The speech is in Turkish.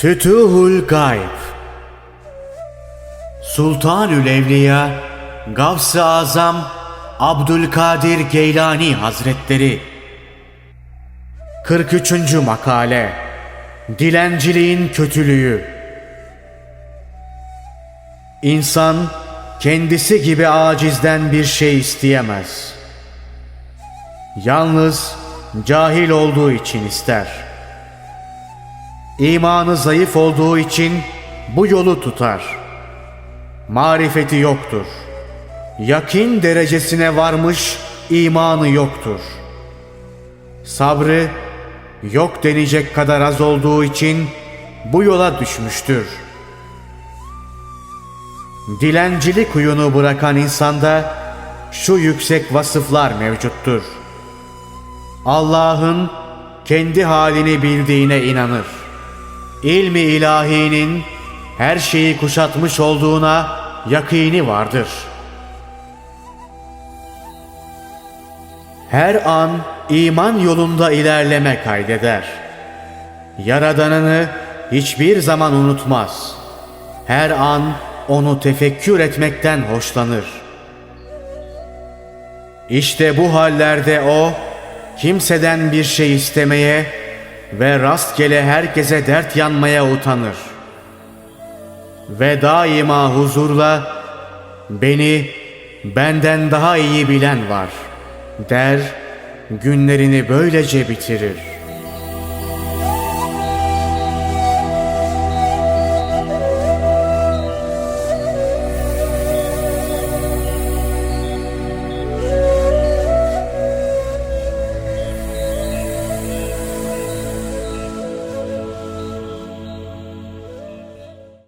Fütuhul Gayb Sultanül Evliya Gavs-ı Azam Abdülkadir Geylani Hazretleri 43. Makale Dilenciliğin Kötülüğü İnsan kendisi gibi acizden bir şey isteyemez. Yalnız cahil olduğu için ister. İmanı zayıf olduğu için bu yolu tutar. Marifeti yoktur. Yakin derecesine varmış imanı yoktur. Sabrı yok denecek kadar az olduğu için bu yola düşmüştür. Dilencilik huyunu bırakan insanda şu yüksek vasıflar mevcuttur. Allah'ın kendi halini bildiğine inanır. İlmi ilahinin her şeyi kuşatmış olduğuna yakini vardır. Her an iman yolunda ilerleme kaydeder. Yaradanını hiçbir zaman unutmaz. Her an onu tefekkür etmekten hoşlanır. İşte bu hallerde o kimseden bir şey istemeye ve rastgele herkese dert yanmaya utanır. Ve daima huzurla beni benden daha iyi bilen var der, günlerini böylece bitirir.